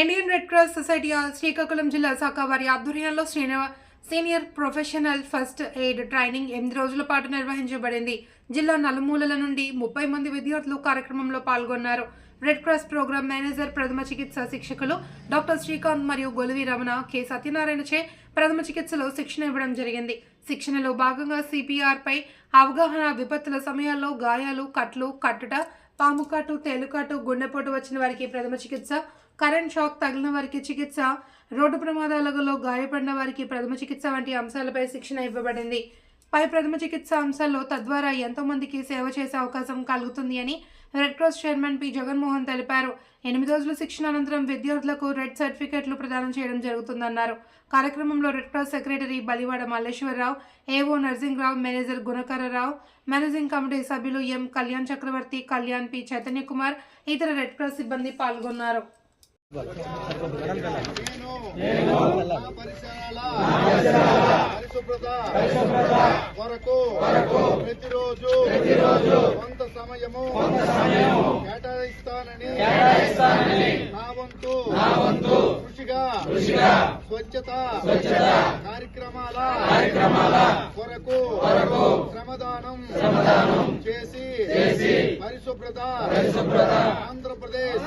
Indian red cross society Srikakulam జిల్లా శాఖ వారి ఆధ్వర్యంలో శ్రీనివ senior professional first aid training ఎనిమిది రోజుల పాటు నిర్వహించబడింది. జిల్లా నలుమూలల నుండి ముప్పై మంది విద్యార్థులు కార్యక్రమంలో పాల్గొన్నారు. రెడ్ క్రాస్ ప్రోగ్రామ్ మేనేజర్ ప్రథమ చికిత్స శిక్షకులు డాక్టర్ శ్రీకాంత్ మరియు గొలువి రమణ కె. సత్యనారాయణచే ప్రథమ చికిత్సలో శిక్షణ ఇవ్వడం జరిగింది. శిక్షణలో భాగంగా సిపిఆర్ పై అవగాహన విపత్తుల సమయాల్లో గాయాలు కట్లు కట్టుట పాముకాటు తేలుకాటు గుండెపోటు వచ్చిన వారికి ప్రథమ చికిత్స కరెంట్ షాక్ తగిలిన వారికి చికిత్స రోడ్డు ప్రమాదాలలో గాయపడిన వారికి ప్రథమ చికిత్స వంటి అంశాలపై శిక్షణ ఇవ్వబడింది. పై ప్రథమ చికిత్స అంశాల్లో తద్వారా ఎంతో మందికి సేవ చేసే అవకాశం కలుగుతుంది అని red cross chairman P. Jaganmohan తెలిపారు. ఎనిమిది రోజుల శిక్షణ అనంతరం విద్యార్థులకు రెడ్ సర్టిఫికెట్లు ప్రదానం చేయడం జరుగుతుందన్నారు. కార్యక్రమంలో red cross secretary Balivada Malleswararao AO Narsingrao manager Gunakararao managing committee సభ్యులు ఎం. కళ్యాణ్ చక్రవర్తి కళ్యాణ్ పి. చైతన్య కుమార్ ఇతర రెడ్ క్రాస్ సిబ్బంది పాల్గొన్నారు. నేను నా పరిసరాల కొరకు ప్రతిరోజు కొంత సమయము కేటాయిస్తానని నా వంతు కృషిగా స్వచ్ఛత కార్యక్రమాల కొరకు శ్రమదానం చేసి పరిశుభ్రత ఆంధ్రప్రదేశ్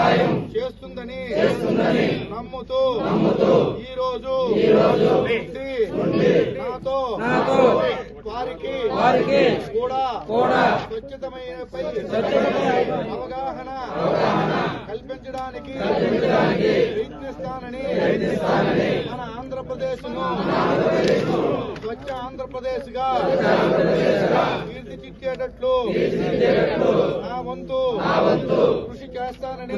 చేస్తుందని నమ్ముతూ ఈ రోజు నాతో వారికి కూడా స్వచ్ఛతమైనపై అవగాహన కల్పించడానికి ప్రయత్నిస్తానని మన ఆంధ్రప్రదేశ్ను స్వచ్ఛ ఆంధ్రప్రదేశ్గా తీర్చిదిద్దేటట్లు నా వంతు చేస్తానని.